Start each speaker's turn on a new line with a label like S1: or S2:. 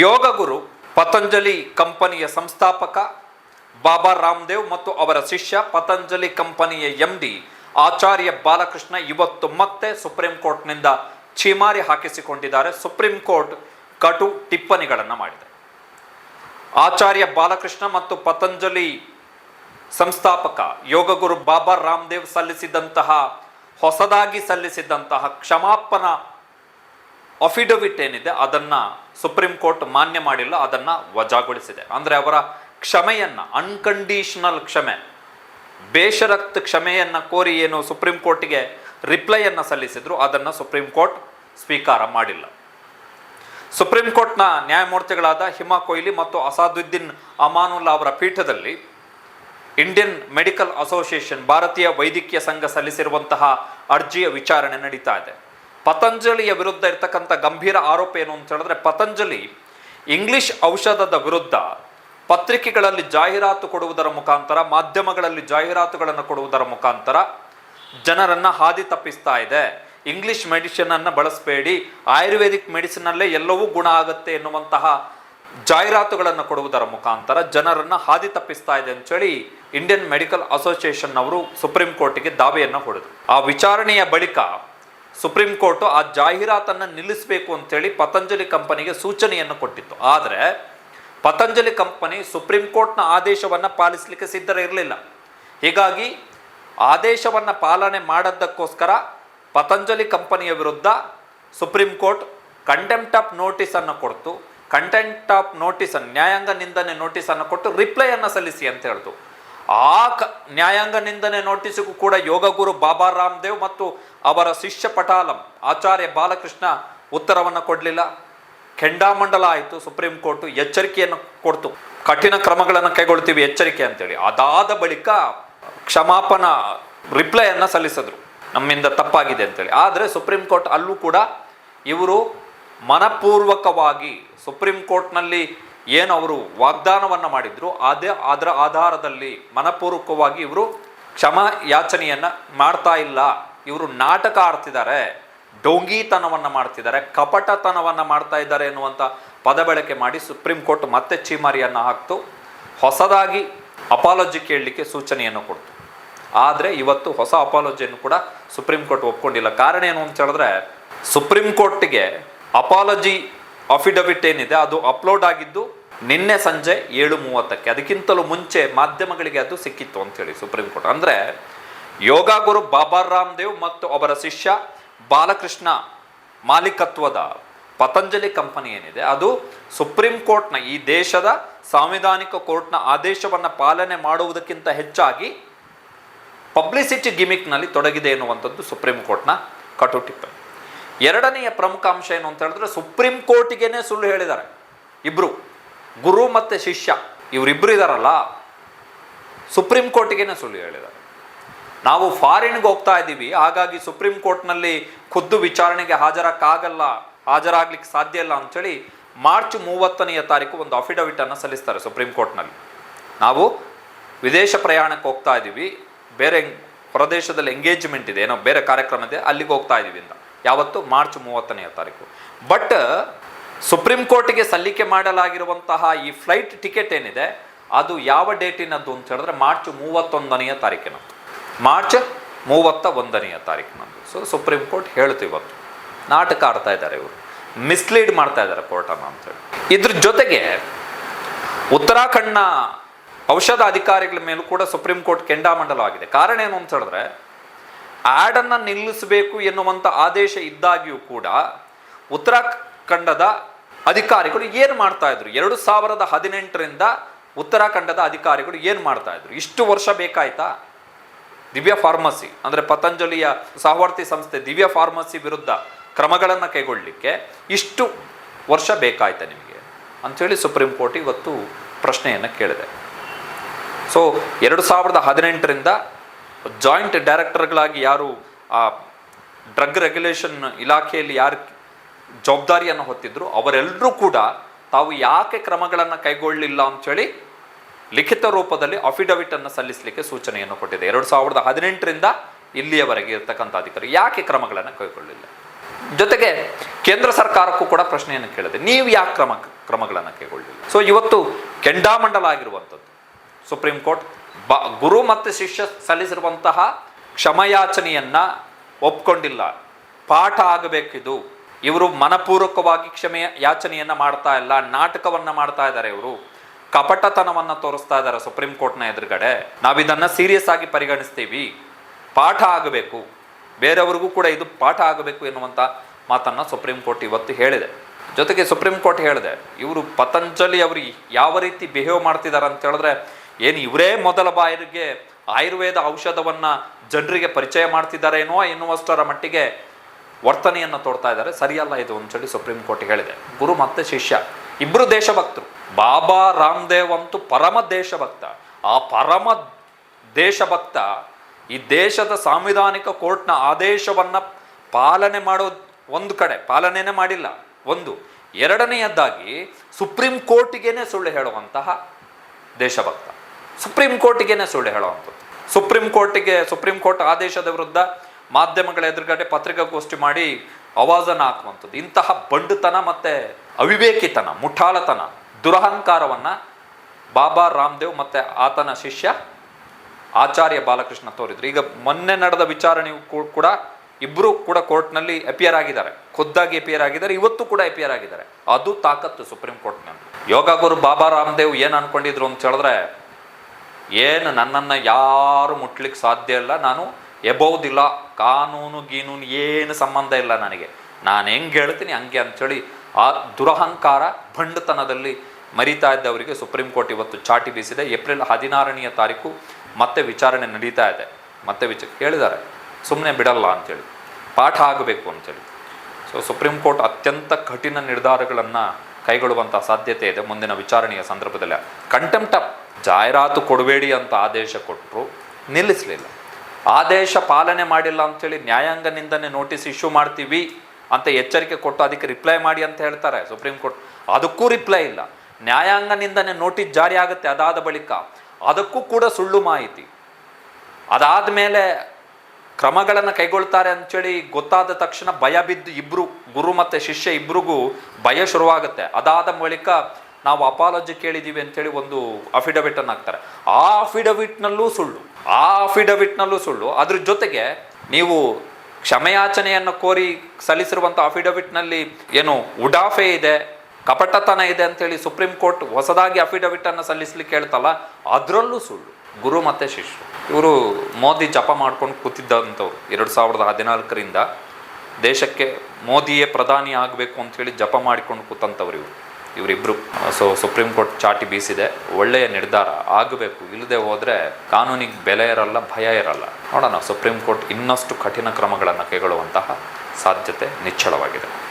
S1: ಯೋಗ ಗುರು ಪತಂಜಲಿ ಕಂಪನಿಯ ಸಂಸ್ಥಾಪಕ ಬಾಬಾ ರಾಮದೇವ್ ಮತ್ತು ಅವರ ಶಿಷ್ಯ ಪತಂಜಲಿ ಕಂಪನಿಯ ಎಂ ಡಿ ಆಚಾರ್ಯ ಬಾಲಕೃಷ್ಣ ಇವತ್ತು ಮತ್ತೆ ಸುಪ್ರೀಂ ಕೋರ್ಟ್ನಿಂದ ಛೀಮಾರಿ ಹಾಕಿಸಿಕೊಂಡಿದ್ದಾರೆ. ಸುಪ್ರೀಂ ಕೋರ್ಟ್ ಕಟು ಟಿಪ್ಪಣಿಗಳನ್ನು ಮಾಡಿದೆ. ಆಚಾರ್ಯ ಬಾಲಕೃಷ್ಣ ಮತ್ತು ಪತಂಜಲಿ ಸಂಸ್ಥಾಪಕ ಯೋಗಗುರು ಬಾಬಾ ರಾಮದೇವ್ ಸಲ್ಲಿಸಿದಂತಹ, ಹೊಸದಾಗಿ ಸಲ್ಲಿಸಿದಂತಹ ಕ್ಷಮಾಪನ ಅಫಿಡವಿಟ್ ಏನಿದೆ, ಅದನ್ನ ಸುಪ್ರೀಂ ಕೋರ್ಟ್ ಮಾನ್ಯ ಮಾಡಿಲ್ಲ, ಅದನ್ನ ವಜಾಗೊಳಿಸಿದೆ. ಅಂದ್ರೆ ಅವರ ಕ್ಷಮೆಯನ್ನ ಅನ್ಕಂಡೀಷನಲ್ ಕ್ಷಮೆ ಬೇಷರತ್ ಕ್ಷಮೆಯನ್ನ ಕೋರಿ ಏನು ಸುಪ್ರೀಂ ಕೋರ್ಟ್ಗೆ ರಿಪ್ಲೈಯನ್ನು ಸಲ್ಲಿಸಿದ್ರು, ಅದನ್ನ ಸುಪ್ರೀಂ ಕೋರ್ಟ್ ಸ್ವೀಕಾರ ಮಾಡಿಲ್ಲ. ಸುಪ್ರೀಂ ಕೋರ್ಟ್ನ ನ್ಯಾಯಮೂರ್ತಿಗಳಾದ ಹಿಮಾ ಕೊಹ್ಲಿ ಮತ್ತು ಅಸಾದುದ್ದೀನ್ ಅಮಾನುಲ್ಲಾ ಅವರ ಪೀಠದಲ್ಲಿ ಇಂಡಿಯನ್ ಮೆಡಿಕಲ್ ಅಸೋಸಿಯೇಷನ್ ಭಾರತೀಯ ವೈದ್ಯಕೀಯ ಸಂಘ ಸಲ್ಲಿಸಿರುವಂತಹ ಅರ್ಜಿಯ ವಿಚಾರಣೆ ನಡೀತಾ ಇದೆ. ಪತಂಜಲಿಯ ವಿರುದ್ಧ ಇರ್ತಕ್ಕಂಥ ಗಂಭೀರ ಆರೋಪ ಏನು ಅಂತ ಹೇಳಿದ್ರೆ, ಪತಂಜಲಿ ಇಂಗ್ಲಿಷ್ ಔಷಧದ ವಿರುದ್ಧ ಪತ್ರಿಕೆಗಳಲ್ಲಿ ಜಾಹೀರಾತು ಕೊಡುವುದರ ಮುಖಾಂತರ, ಮಾಧ್ಯಮಗಳಲ್ಲಿ ಜಾಹೀರಾತುಗಳನ್ನು ಕೊಡುವುದರ ಮುಖಾಂತರ ಜನರನ್ನು ಹಾದಿ ತಪ್ಪಿಸ್ತಾ ಇದೆ. ಇಂಗ್ಲಿಷ್ ಮೆಡಿಸಿನ್ ಅನ್ನ ಬಳಸಬೇಡಿ. ಆಯುರ್ವೇದಿಕ್ ಮೆಡಿಸಿನ್ ಅಲ್ಲೇ ಎಲ್ಲವೂ ಗುಣ ಆಗುತ್ತೆ ಎನ್ನುವಂತಹ ಜಾಹೀರಾತುಗಳನ್ನು ಕೊಡುವುದರ ಮುಖಾಂತರ ಜನರನ್ನು ಹಾದಿ ತಪ್ಪಿಸ್ತಾ ಇದೆ ಅಂತೇಳಿ ಇಂಡಿಯನ್ ಮೆಡಿಕಲ್ ಅಸೋಸಿಯೇಷನ್ ಅವರು ಸುಪ್ರೀಂ ಕೋರ್ಟಿಗೆ ದಾವೆಯನ್ನು ಹೊಡೆದರು. ಆ ವಿಚಾರಣೆಯ ಬಳಿಕ ಸುಪ್ರೀಂ ಕೋರ್ಟ್ ಆ ಜಾಹೀರಾತನ್ನು ನಿಲ್ಲಿಸಬೇಕು ಅಂತೇಳಿ ಪತಂಜಲಿ ಕಂಪನಿಗೆ ಸೂಚನೆಯನ್ನು ಕೊಟ್ಟಿತ್ತು. ಆದರೆ ಪತಂಜಲಿ ಕಂಪನಿ ಸುಪ್ರೀಂ ಕೋರ್ಟ್ನ ಆದೇಶವನ್ನು ಪಾಲಿಸಲಿಕ್ಕೆ ಸಿದ್ಧರಿರಲಿಲ್ಲ ಹೀಗಾಗಿ ಆದೇಶವನ್ನು ಪಾಲನೆ ಮಾಡದ್ದಕ್ಕೋಸ್ಕರ ಪತಂಜಲಿ ಕಂಪನಿಯ ವಿರುದ್ಧ ಸುಪ್ರೀಂ ಕೋರ್ಟ್ ಕಂಟೆಂಪ್ಟ್ ಆಫ್ ನೋಟಿಸನ್ನು ಕೊಡ್ತು. ಕಂಟೆಂಟ್ ಆಫ್ ನೋಟಿಸನ್ನು ನ್ಯಾಯಾಂಗ ನಿಂದನೆ ನೋಟಿಸನ್ನು ಕೊಟ್ಟು ರಿಪ್ಲೈಯನ್ನು ಸಲ್ಲಿಸಿ ಅಂತ ಹೇಳ್ತು. ಆ ಕ, ನ್ಯಾಯಾಂಗ ನಿಂದನೆ ನೋಟಿಸಿಗೂ ಕೂಡ ಯೋಗಗುರು ಬಾಬಾ ರಾಮದೇವ್ ಮತ್ತು ಅವರ ಶಿಷ್ಯ ಪಟಾಲಂ ಆಚಾರ್ಯ ಬಾಲಕೃಷ್ಣ ಉತ್ತರವನ್ನು ಕೊಡಲಿಲ್ಲ. ಕೆಂಡಾಮಂಡಲ ಆಯಿತು, ಸುಪ್ರೀಂ ಕೋರ್ಟ್ ಎಚ್ಚರಿಕೆಯನ್ನು ಕೊಡ್ತು. ಕಠಿಣ ಕ್ರಮಗಳನ್ನು ಕೈಗೊಳ್ತೀವಿ ಎಚ್ಚರಿಕೆ ಅಂತೇಳಿ. ಅದಾದ ಬಳಿಕ ಕ್ಷಮಾಪನ ರಿಪ್ಲೈಯನ್ನು ಸಲ್ಲಿಸಿದ್ರು. ನಮ್ಮಿಂದ ತಪ್ಪಾಗಿದೆ ಅಂತೇಳಿ. ಆದರೆ ಸುಪ್ರೀಂ ಕೋರ್ಟ್ ಅಲ್ಲೂ ಕೂಡ ಇವರು ಮನಪೂರ್ವಕವಾಗಿ ಸುಪ್ರೀಂ ಕೋರ್ಟ್ನಲ್ಲಿ ಏನು ಅವರು ವಾಗ್ದಾನವನ್ನು ಮಾಡಿದ್ರು, ಅದೇ ಅದರ ಆಧಾರದಲ್ಲಿ ಮನಪೂರ್ವಕವಾಗಿ ಇವರು ಕ್ಷಮಾ ಯಾಚನೆಯನ್ನು ಮಾಡ್ತಾ ಇಲ್ಲ. ಇವರು ನಾಟಕ ಆಡ್ತಿದ್ದಾರೆ, ಡೋಂಗಿತನವನ್ನು ಮಾಡ್ತಿದ್ದಾರೆ, ಕಪಟತನವನ್ನು ಮಾಡ್ತಾ ಇದ್ದಾರೆ ಎನ್ನುವಂಥ ಪದ ಬಳಕೆ ಮಾಡಿ ಸುಪ್ರೀಂ ಕೋರ್ಟ್ ಮತ್ತೆ ಚೀಮಾರಿಯನ್ನು ಹಾಕ್ತು. ಹೊಸದಾಗಿ ಅಪಾಲಜಿ ಕೇಳಲಿಕ್ಕೆ ಸೂಚನೆಯನ್ನು ಕೊಡ್ತು. ಆದರೆ ಇವತ್ತು ಹೊಸ ಅಪಾಲಜಿಯನ್ನು ಕೂಡ ಸುಪ್ರೀಂ ಕೋರ್ಟ್ ಒಪ್ಕೊಂಡಿಲ್ಲ. ಕಾರಣ ಏನು ಅಂತ ಹೇಳಿದ್ರೆ ಸುಪ್ರೀಂ ಕೋರ್ಟ್ಗೆ ಅಪಾಲಜಿ ಅಫಿಡವಿಟ್ ಏನಿದೆ, ಅದು ಅಪ್ಲೋಡ್ ಆಗಿದ್ದು ನಿನ್ನೆ ಸಂಜೆ ಏಳು ಮೂವತ್ತಕ್ಕೆ. ಅದಕ್ಕಿಂತಲೂ ಮುಂಚೆ ಮಾಧ್ಯಮಗಳಿಗೆ ಅದು ಸಿಕ್ಕಿತ್ತು ಅಂತ ಹೇಳಿ ಸುಪ್ರೀಂ ಕೋರ್ಟ್ ಅಂದರೆ ಯೋಗ ಗುರು ಬಾಬಾ ರಾಮದೇವ್ ಮತ್ತು ಅವರ ಶಿಷ್ಯ ಬಾಲಕೃಷ್ಣ ಮಾಲೀಕತ್ವದ ಪತಂಜಲಿ ಕಂಪನಿ ಏನಿದೆ, ಅದು ಸುಪ್ರೀಂ ಕೋರ್ಟ್ನ ಈ ದೇಶದ ಸಾಂವಿಧಾನಿಕ ಕೋರ್ಟ್ನ ಆದೇಶವನ್ನು ಪಾಲನೆ ಮಾಡುವುದಕ್ಕಿಂತ ಹೆಚ್ಚಾಗಿ ಪಬ್ಲಿಸಿಟಿ ಗಿಮಿಕ್ನಲ್ಲಿ ತೊಡಗಿದೆ ಎನ್ನುವಂಥದ್ದು ಸುಪ್ರೀಂ ಕೋರ್ಟ್ನ ಕಟು ಟಿಪ್ಪಣಿ ಎರಡನೆಯ ಪ್ರಮುಖ ಅಂಶ ಏನು ಅಂತ ಹೇಳಿದ್ರೆ ಸುಪ್ರೀಂ ಕೋರ್ಟಿಗೇನೆ ಸುಳ್ಳು ಹೇಳಿದ್ದಾರೆ. ಇಬ್ರು, ಗುರು ಮತ್ತು ಶಿಷ್ಯ ಇವರಿಬ್ಬರು ಇದಾರಲ್ಲ, ಸುಪ್ರೀಂ ಕೋರ್ಟಿಗೇನೆ ಸುಳ್ಳು ಹೇಳಿದ್ದಾರೆ. ನಾವು ಫಾರಿನ್ಗೆ ಹೋಗ್ತಾ ಇದ್ದೀವಿ, ಹಾಗಾಗಿ ಸುಪ್ರೀಂ ಕೋರ್ಟ್ನಲ್ಲಿ ಖುದ್ದು ವಿಚಾರಣೆಗೆ ಹಾಜರಾಗಕ್ಕಾಗಲ್ಲ, ಹಾಜರಾಗ್ಲಿಕ್ಕೆ ಸಾಧ್ಯ ಇಲ್ಲ ಅಂಥೇಳಿ ಮಾರ್ಚ್ ಮೂವತ್ತನೆಯ ತಾರೀಕು ಒಂದು ಅಫಿಡವಿಟನ್ನು ಸಲ್ಲಿಸ್ತಾರೆ ಸುಪ್ರೀಂ ಕೋರ್ಟ್ನಲ್ಲಿ. ನಾವು ವಿದೇಶ ಪ್ರಯಾಣಕ್ಕೆ ಹೋಗ್ತಾ ಇದ್ದೀವಿ, ಬೇರೆ ಹೊರದೇಶದಲ್ಲಿ ಎಂಗೇಜ್ಮೆಂಟ್ ಇದೆ, ಏನೋ ಬೇರೆ ಕಾರ್ಯಕ್ರಮ ಇದೆ, ಅಲ್ಲಿಗೆ ಹೋಗ್ತಾ ಇದ್ದೀವಿ ಅಂತ. ಯಾವತ್ತು ಮಾರ್ಚ್ ಮೂವತ್ತನೆಯ ತಾರೀಕು. ಬಟ್ ಸುಪ್ರೀಂ ಕೋರ್ಟ್ಗೆ ಸಲ್ಲಿಕೆ ಮಾಡಲಾಗಿರುವಂತಹ ಈ ಫ್ಲೈಟ್ ಟಿಕೆಟ್ ಏನಿದೆ, ಅದು ಯಾವ ಡೇಟಿನದ್ದು ಅಂತ ಹೇಳಿದ್ರೆ ಮಾರ್ಚ್ ಮೂವತ್ತೊಂದನೆಯ ತಾರೀಕಿನದ್ದು ಮಾರ್ಚ್ ಮೂವತ್ತ ಒಂದನೆಯ ತಾರೀಕಿನದ್ದು ಸೊ ಸುಪ್ರೀಂ ಕೋರ್ಟ್ ಹೇಳ್ತು ಇವತ್ತು. ನಾಟಕ ಆಡ್ತಾ ಇದ್ದಾರೆ ಇವರು. ಮಿಸ್ಲೀಡ್ ಮಾಡ್ತಾ ಇದ್ದಾರೆ ಕೋರ್ಟನ್ನು ಅಂತೇಳಿ ಇದ್ರ ಜೊತೆಗೆ ಉತ್ತರಾಖಂಡ್ನ ಔಷಧ ಅಧಿಕಾರಿಗಳ ಮೇಲೂ ಕೂಡ ಸುಪ್ರೀಂ ಕೋರ್ಟ್ ಕೆಂಡಾಮಂಡಲವಾಗಿದೆ. ಕಾರಣ ಏನು ಅಂತ ಹೇಳಿದ್ರೆ ಆ್ಯಡನ್ನು ನಿಲ್ಲಿಸಬೇಕು ಎನ್ನುವಂಥ ಆದೇಶ ಇದ್ದಾಗಿಯೂ ಕೂಡ ಉತ್ತರಾಖಂಡದ ಅಧಿಕಾರಿಗಳು ಏನು ಮಾಡ್ತಾ ಇದ್ರು? ಎರಡು ಸಾವಿರದ ಹದಿನೆಂಟರಿಂದ ಉತ್ತರಾಖಂಡದ ಅಧಿಕಾರಿಗಳು ಏನು ಮಾಡ್ತಾ ಇದ್ರು? ಇಷ್ಟು ವರ್ಷ ಬೇಕಾಯ್ತಾ? ದಿವ್ಯ ಫಾರ್ಮಸಿ, ಅಂದರೆ ಪತಂಜಲಿಯ ಸಹವರ್ತಿ ಸಂಸ್ಥೆ ದಿವ್ಯ ಫಾರ್ಮಸಿ ವಿರುದ್ಧ ಕ್ರಮಗಳನ್ನು ಕೈಗೊಳ್ಳಲಿಕ್ಕೆ ಇಷ್ಟು ವರ್ಷ ಬೇಕಾಯ್ತಾ ನಿಮಗೆ? ಅಂಥೇಳಿ ಸುಪ್ರೀಂ ಕೋರ್ಟ್ ಇವತ್ತು ಪ್ರಶ್ನೆಯನ್ನು ಕೇಳಿದೆ. ಸೊ ಎರಡು ಸಾವಿರದ ಹದಿನೆಂಟರಿಂದ ಜಾಯಿಂಟ್ ಡೈರೆಕ್ಟರ್ಗಳಾಗಿ ಯಾರು ಆ ಡ್ರಗ್ ರೆಗ್ಯುಲೇಷನ್ ಇಲಾಖೆಯಲ್ಲಿ ಯಾರು ಜವಾಬ್ದಾರಿಯನ್ನು ಹೊತ್ತಿದ್ರು, ಅವರೆಲ್ಲರೂ ಕೂಡ ತಾವು ಯಾಕೆ ಕ್ರಮಗಳನ್ನು ಕೈಗೊಳ್ಳಲಿಲ್ಲ ಅಂಥೇಳಿ ಲಿಖಿತ ರೂಪದಲ್ಲಿ ಅಫಿಡವಿಟ್ ಅನ್ನು ಸಲ್ಲಿಸಲಿಕ್ಕೆ ಸೂಚನೆಯನ್ನು ಕೊಟ್ಟಿದೆ. ಎರಡು ಸಾವಿರದ ಹದಿನೆಂಟರಿಂದ ಇಲ್ಲಿಯವರೆಗೆ ಇರತಕ್ಕಂಥ ಅಧಿಕಾರಿ ಯಾಕೆ ಕ್ರಮಗಳನ್ನು ಕೈಗೊಳ್ಳಲಿಲ್ಲ ಜೊತೆಗೆ ಕೇಂದ್ರ ಸರ್ಕಾರಕ್ಕೂ ಕೂಡ ಪ್ರಶ್ನೆಯನ್ನು ಕೇಳಿದೆ, ನೀವು ಯಾಕೆ ಕ್ರಮ, ಕ್ರಮಗಳನ್ನು ಕೈಗೊಳ್ಳಲಿಲ್ಲ ಸೊ ಇವತ್ತು ಕೆಂಡಾಮಂಡಲ ಆಗಿರುವಂಥದ್ದು, ಸುಪ್ರೀಂ ಕೋರ್ಟ್ ಬ ಗುರು ಮತ್ತು ಶಿಷ್ಯ ಸಲ್ಲಿಸಿರುವಂತಹ ಕ್ಷಮಯಾಚನೆಯನ್ನು ಒಪ್ಕೊಂಡಿಲ್ಲ. ಪಾಠ ಆಗಬೇಕಿದು. ಇವರು ಮನಪೂರ್ವಕವಾಗಿ ಕ್ಷಮೆ ಯಾಚನೆಯನ್ನು ಮಾಡ್ತಾ ಇಲ್ಲ, ನಾಟಕವನ್ನು ಮಾಡ್ತಾ ಇದ್ದಾರೆ ಇವರು. ಕಪಟತನವನ್ನು ತೋರಿಸ್ತಾ ಇದ್ದಾರೆ ಸುಪ್ರೀಂ ಕೋರ್ಟ್ನ ಎದುರುಗಡೆ. ನಾವಿದನ್ನು ಸೀರಿಯಸ್ ಆಗಿ ಪರಿಗಣಿಸ್ತೀವಿ. ಪಾಠ ಆಗಬೇಕು. ಬೇರೆಯವ್ರಿಗೂ ಕೂಡ ಇದು ಪಾಠ ಆಗಬೇಕು ಎನ್ನುವಂಥ ಮಾತನ್ನು ಸುಪ್ರೀಂ ಕೋರ್ಟ್ ಇವತ್ತು ಹೇಳಿದೆ. ಜೊತೆಗೆ ಸುಪ್ರೀಂ ಕೋರ್ಟ್ ಹೇಳಿದೆ, ಇವರು ಪತಂಜಲಿ ಅವರು ಯಾವ ರೀತಿ ಬಿಹೇವ್ ಮಾಡ್ತಿದ್ದಾರೆ ಅಂತ ಹೇಳಿದ್ರೆ ಏನು ಇವರೇ ಮೊದಲ ಬಾರಿಗೆ ಆಯುರ್ವೇದ ಔಷಧವನ್ನು ಜನರಿಗೆ ಪರಿಚಯ ಮಾಡ್ತಿದ್ದಾರೇನೋ ಎನ್ನುವಷ್ಟರ ಮಟ್ಟಿಗೆ ವರ್ತನೆಯನ್ನು ತೋಡ್ತಾ ಇದ್ದಾರೆ. ಸರಿಯಲ್ಲ ಇದು ಅಂತೇಳಿ ಸುಪ್ರೀಂ ಕೋರ್ಟ್ ಹೇಳಿದೆ. ಗುರು ಮತ್ತೆ ಶಿಷ್ಯ ಇಬ್ಬರು ದೇಶಭಕ್ತರು. ಬಾಬಾ ರಾಮದೇವ್ ಅಂತೂ ಪರಮ ದೇಶಭಕ್ತ. ಆ ಪರಮ ದೇಶಭಕ್ತ ಈ ದೇಶದ ಸಾಂವಿಧಾನಿಕ ಕೋರ್ಟ್ನ ಆದೇಶವನ್ನು ಪಾಲನೆ ಮಾಡೋ ಒಂದು ಕಡೆ, ಪಾಲನೆನೇ ಮಾಡಿಲ್ಲ, ಒಂದು. ಎರಡನೆಯದ್ದಾಗಿ ಸುಪ್ರೀಂ ಕೋರ್ಟಿಗೇನೆ ಸುಳ್ಳು ಹೇಳುವಂತಹ ದೇಶಭಕ್ತ. ಸುಪ್ರೀಂ ಕೋರ್ಟಿಗೇನೆ ಸುಳ್ಳು ಹೇಳುವಂಥದ್ದು ಸುಪ್ರೀಂ ಕೋರ್ಟಿಗೆ, ಸುಪ್ರೀಂ ಕೋರ್ಟ್ ಆದೇಶದ ವಿರುದ್ಧ ಮಾಧ್ಯಮಗಳ ಎದುರುಗಡೆ ಪತ್ರಿಕಾಗೋಷ್ಠಿ ಮಾಡಿ ಅವಾಜನ್ನ ಹಾಕುವಂಥದ್ದು. ಇಂತಹ ಬಂಡುತನ ಮತ್ತೆ ಅವಿವೇಕಿತನ, ಮುಠಾಳತನ, ದುರಹಂಕಾರವನ್ನ ಬಾಬಾ ರಾಮದೇವ್ ಮತ್ತೆ ಆತನ ಶಿಷ್ಯ ಆಚಾರ್ಯ ಬಾಲಕೃಷ್ಣ ತೋರಿದ್ರು. ಈಗ ಮೊನ್ನೆ ನಡೆದ ವಿಚಾರಣೆಯು ಕೂಡ ಇಬ್ಬರು ಕೂಡ ಕೋರ್ಟ್ನಲ್ಲಿ ಅಪಿಯರ್ ಆಗಿದ್ದಾರೆ. ಖುದ್ದಾಗಿ ಅಪಿಯರ್ ಆಗಿದ್ದಾರೆ, ಇವತ್ತು ಕೂಡ ಅಪಿಯರ್ ಆಗಿದ್ದಾರೆ. ಅದು ತಾಕತ್ತು ಸುಪ್ರೀಂ ಕೋರ್ಟ್ನಲ್ಲಿ. ಯೋಗ ಗುರು ಬಾಬಾ ರಾಮದೇವ್ ಏನು ಅನ್ಕೊಂಡಿದ್ರು ಅಂತ ಹೇಳಿದ್ರೆ ಏನು ನನ್ನನ್ನು ಯಾರು ಮುಟ್ಲಿಕ್ಕೆ ಸಾಧ್ಯ ಇಲ್ಲ. ನಾನು ಎಬೌದಿಲ್ಲ. ಕಾನೂನು ಗೀನೂನು ಏನು ಸಂಬಂಧ ಇಲ್ಲ ನನಗೆ. ನಾನು ಹೆಂಗೆ ಹೇಳ್ತೀನಿ ಹಂಗೆ ಅಂಥೇಳಿ ಆ ದುರಹಂಕಾರ ಭಂಡತನದಲ್ಲಿ ಮರಿತಾ ಇದ್ದವರಿಗೆ ಸುಪ್ರೀಂ ಕೋರ್ಟ್ ಇವತ್ತು ಚಾಟಿ ಬೀಸಿದೆ. ಏಪ್ರಿಲ್ ಹದಿನಾರನೆಯ ತಾರೀಕು ಮತ್ತೆ ವಿಚಾರಣೆ ನಡೀತಾ ಇದೆ. ಮತ್ತೆ ವಿಚ, ಹೇಳಿದ್ದಾರೆ. ಸುಮ್ಮನೆ ಬಿಡಲ್ಲ ಅಂಥೇಳಿ ಪಾಠ ಆಗಬೇಕು ಅಂಥೇಳಿ ಸೊ ಸುಪ್ರೀಂ ಕೋರ್ಟ್ ಅತ್ಯಂತ ಕಠಿಣ ನಿರ್ಧಾರಗಳನ್ನು ಕೈಗೊಳ್ಳುವಂಥ ಸಾಧ್ಯತೆ ಇದೆ ಮುಂದಿನ ವಿಚಾರಣೆಯ ಸಂದರ್ಭದಲ್ಲಿ. ಕಂಟೆಂಪ್ಟ ಜಾಹೀರಾತು ಕೊಡಬೇಡಿ ಅಂತ ಆದೇಶ ಕೊಟ್ಟರು ನಿಲ್ಲಿಸಲಿಲ್ಲ. ಆದೇಶ ಪಾಲನೆ ಮಾಡಿಲ್ಲ ಅಂಥೇಳಿ ನ್ಯಾಯಾಂಗ ನಿಂದನೆ ನೋಟಿಸ್ ಇಶ್ಯೂ ಮಾಡ್ತೀವಿ ಅಂತ ಎಚ್ಚರಿಕೆ ಕೊಟ್ಟು ಅದಕ್ಕೆ ರಿಪ್ಲೈ ಮಾಡಿ ಅಂತ ಹೇಳ್ತಾರೆ ಸುಪ್ರೀಂ ಕೋರ್ಟ್. ಅದಕ್ಕೂ ರಿಪ್ಲೈ ಇಲ್ಲ. ನ್ಯಾಯಾಂಗನಿಂದನೇ ನೋಟಿಸ್ ಜಾರಿ ಆಗುತ್ತೆ ಅದಾದ ಬಳಿಕ ಅದಕ್ಕೂ ಕೂಡ ಸುಳ್ಳು ಮಾಹಿತಿ. ಅದಾದ ಮೇಲೆ ಕ್ರಮಗಳನ್ನು ಕೈಗೊಳ್ತಾರೆ ಅಂಥೇಳಿ ಗೊತ್ತಾದ ತಕ್ಷಣ ಭಯ ಬಿದ್ದು ಇಬ್ಬರು ಗುರು ಮತ್ತು ಶಿಷ್ಯ ಇಬ್ರಿಗೂ ಭಯ ಶುರುವಾಗುತ್ತೆ. ಅದಾದ ಬಳಿಕ ನಾವು ಅಪಾಲಜಿ ಕೇಳಿದ್ದೀವಿ ಅಂತೇಳಿ ಒಂದು ಅಫಿಡವಿಟ್ ಅನ್ನು ಹಾಕ್ತಾರೆ. ಆ ಅಫಿಡವಿಟ್ನಲ್ಲೂ ಸುಳ್ಳು, ಆ ಅಫಿಡವಿಟ್ನಲ್ಲೂ ಸುಳ್ಳು. ಅದ್ರ ಜೊತೆಗೆ ನೀವು ಕ್ಷಮೆಯಾಚನೆಯನ್ನು ಕೋರಿ ಸಲ್ಲಿಸಿರುವಂಥ ಅಫಿಡವಿಟ್ನಲ್ಲಿ ಏನು ಉಡಾಫೆ ಇದೆ, ಕಪಟತನ ಇದೆ ಅಂತೇಳಿ ಸುಪ್ರೀಂ ಕೋರ್ಟ್ ಹೊಸದಾಗಿ ಅಫಿಡವಿಟನ್ನು ಸಲ್ಲಿಸ್ಲಿಕ್ಕೆ ಹೇಳ್ತಲ್ಲ, ಅದರಲ್ಲೂ ಸುಳ್ಳು. ಗುರು ಮತ್ತೆ ಶಿಷ್ಯರು. ಇವರು ಮೋದಿ ಜಪ ಮಾಡ್ಕೊಂಡು ಕೂತಿದ್ದಂಥವ್ರು ಎರಡು ಸಾವಿರದ ಹದಿನಾಲ್ಕರಿಂದ ದೇಶಕ್ಕೆ ಮೋದಿಯೇ ಪ್ರಧಾನಿ ಆಗಬೇಕು ಅಂತೇಳಿ ಜಪ ಮಾಡಿಕೊಂಡು ಕೂತಂಥವ್ರು ಇವರು. ಇವರಿಬ್ಬರು ಸೊ ಸುಪ್ರೀಂ ಕೋರ್ಟ್ ಚಾಟಿ ಬೀಸಿದೆ. ಒಳ್ಳೆಯ ನಿರ್ಧಾರ ಆಗಬೇಕು. ಇಲ್ಲದೆ ಹೋದರೆ ಕಾನೂನಿಗೆ ಬೆಲೆ ಇರಲ್ಲ, ಭಯ ಇರಲ್ಲ. ನೋಡೋಣ ಸುಪ್ರೀಂ ಕೋರ್ಟ್ ಇನ್ನಷ್ಟು ಕಠಿಣ ಕ್ರಮಗಳನ್ನು ಕೈಗೊಳ್ಳುವಂತಹ ಸಾಧ್ಯತೆ ನಿಚ್ಚಳವಾಗಿದೆ.